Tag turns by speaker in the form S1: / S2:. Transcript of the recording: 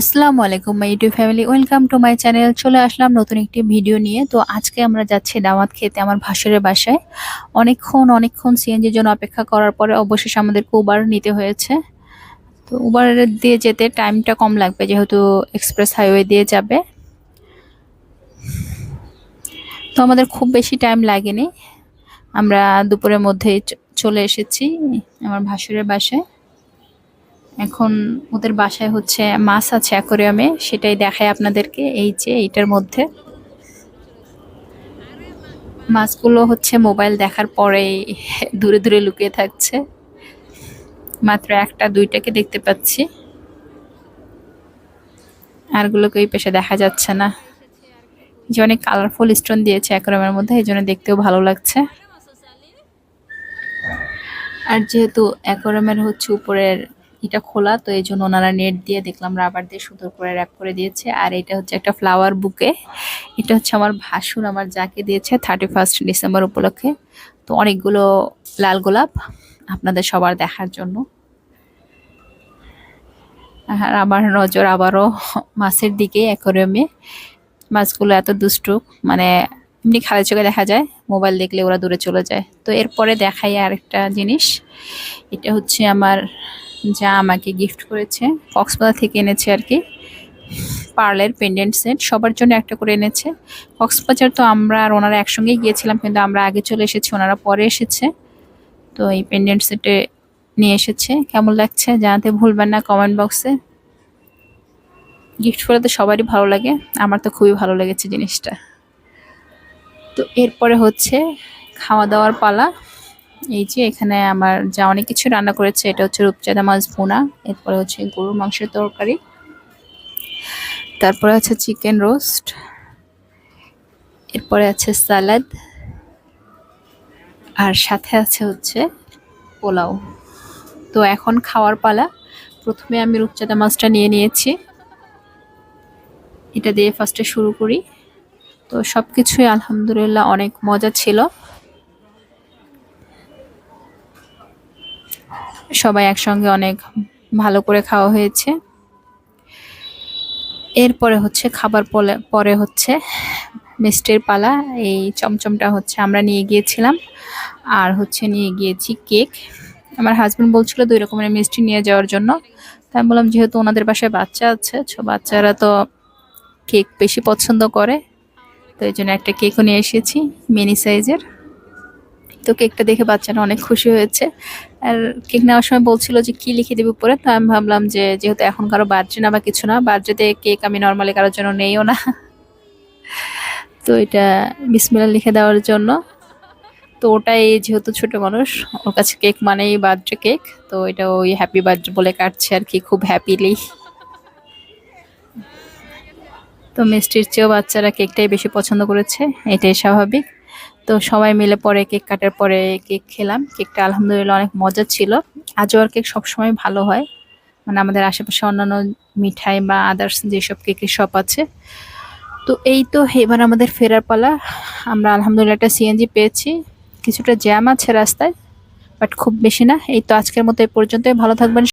S1: আসসালামু আলাইকুম my YouTube family welcome to my channel চলে আসলাম নতুন একটি ভিডিও নিয়ে। তো আজকে আমরা যাচ্ছি দাওয়াত খেতে আমার ভাসুরের বাসায়। অনেকক্ষণ অনেকক্ষণ সিএনজির জন্য অপেক্ষা করার পরে অবশেষে আমাদেরকে উবার নিতে হয়েছে। তো উবার দিয়ে যেতে টাইমটা কম লাগবে, যেহেতু এক্সপ্রেস হাইওয়ে দিয়ে যাবে। তো আমাদের খুব বেশি টাইম লাগেনি। আমরা দুপুরের মধ্যেই চলে এসেছি আমার ভাসুরের বাসায়। এখন ওদের বাসায় হচ্ছে মাছ আছে অ্যাকোরিয়ামে, সেটাই দেখায় আপনাদেরকে, এই যে এইটার মধ্যে। মাছগুলো হচ্ছে মোবাইল দেখার পরে দূরে দূরে লুকিয়ে থাকছে। মাত্র একটা, দুইটাকে দেখতে পাচ্ছি। আরগুলোকে ওই পেশে দেখা যাচ্ছে না। যে অনেক কালারফুল স্টোন দিয়েছে অ্যাকোরিয়ামের মধ্যে, এই জন্য দেখতেও ভালো লাগছে। আর যেহেতু অ্যাকোরিয়ামের হচ্ছে উপরের এটা খোলা, তো এই জন্য ওনারা নেট দিয়ে দেখলাম রাবার দিয়ে সুন্দর করে র্যাপ করে দিয়েছে। আর এটা হচ্ছে একটা ফ্লাওয়ার বুকে এটা হচ্ছে আমার ভাসুর, আমার যাকে দিয়েছে থার্টি ফার্স্ট ডিসেম্বর উপলক্ষে। তো অনেকগুলো লাল গোলাপ আপনাদের সবার দেখার জন্য। আর আমার নজর আবারও মাছের দিকে অ্যাকোরিয়ামে মাছগুলো এত দুষ্টু মানে এমনি খালি চোখে দেখা যায় মোবাইল দেখলে ওরা দূরে চলে যায়। তো এরপরে দেখাই আরেকটা জিনিস। এটা হচ্ছে আমার যা আমাকে গিফট করেছে কক্সবাজার থেকে এনেছে আর কি। পার্লের পেন্ডেন্ট সেট সবার জন্য একটা করে এনেছে। কক্সবাজার তো আমরা আর ওনারা একসঙ্গেই গিয়েছিলাম, কিন্তু আমরা আগে চলে এসেছি, ওনারা পরে এসেছে। তো এই পেন্ডেন্ট সেটে নিয়ে এসেছে। কেমন লাগছে জানাতে ভুলবেন না কমেন্ট বক্সে গিফট করে তো সবারই ভালো লাগে, আমার তো খুবই ভালো লেগেছে জিনিসটা। তো এরপরে হচ্ছে খাওয়া দাওয়ার পালা। এই যে এখানে আমার যা অনেক কিছু রান্না করেছে, এটা হচ্ছে রূপচাঁদা মাছ ভুনা, এরপরে হচ্ছে গরুর মাংসের তরকারি, তারপরে আছে চিকেন রোস্ট, এরপরে আছে সালাদ আর সাথে আছে হচ্ছে পোলাও। তো এখন খাওয়ার পালা, প্রথমে আমি রূপচাঁদা মাছটা নিয়ে নিয়েছি। এটা দিয়ে ফার্স্টে শুরু করি। তো সব কিছুই আলহামদুলিল্লাহ অনেক মজা ছিল। সবাই একসঙ্গে অনেক ভালো করে খাওয়া হয়েছে। এরপরে হচ্ছে খাবার পরে পরে হচ্ছে মিষ্টির পালা, এই চমচমটা হচ্ছে আমরা নিয়ে গিয়েছিলাম। আর হচ্ছে নিয়ে গিয়েছি কেক। আমার হাজব্যান্ড বলছিল দুই রকমের মিষ্টি নিয়ে যাওয়ার জন্য। তাই বললাম, যেহেতু ওনাদের বাসায় বাচ্চা আছে বাচ্চারা তো কেক বেশি পছন্দ করে, তো এই জন্য একটা কেকও নিয়ে এসেছি, মিনি সাইজের। তো কেকটা দেখে বাচ্চারা অনেক খুশি হয়েছে। আর কেক নেওয়ার সময় বলছিল যে, কি লিখে দেবে উপরে? তো আমি ভাবলাম যে, যেহেতু এখন কারও বার্থডে না বা কিছু না, বার্থডেতে কেক আমি নর্মালি কারোর জন্য নেইও না। তো এটা বিসমিল্লা লিখে দেওয়ার জন্য। তো ওটাই যেহেতু ছোট মানুষ, ওর কাছে কেক মানেই বার্থডে কেক। তো এটা ওই হ্যাপি বার্থডে বলে কাটছে আর কি, খুব হ্যাপিলি তো মিষ্টির চেয়েও বাচ্চারা কেকটাই বেশি পছন্দ করেছে, এটাই স্বাভাবিক। তো সবাই মিলে পরে কেক কাটার পরে কেক খেলাম। কেকটা আলহামদুলিল্লাহ অনেক মজা ছিল। আজওয়ার কেক সবসময় ভালো হয়। মানে আমাদের আশেপাশে অন্যান্য মিঠাই বা আদার্স যেসব কেকের শপ আছে। তো এই তো এবার আমাদের ফেরার পালা। আমরা আলহামদুলিল্লাহ একটা সিএনজি পেয়েছি। কিছুটা জ্যাম আছে রাস্তায় বাট খুব বেশি না। এই তো আজকের মতো এই পর্যন্তই। ভালো থাকবেন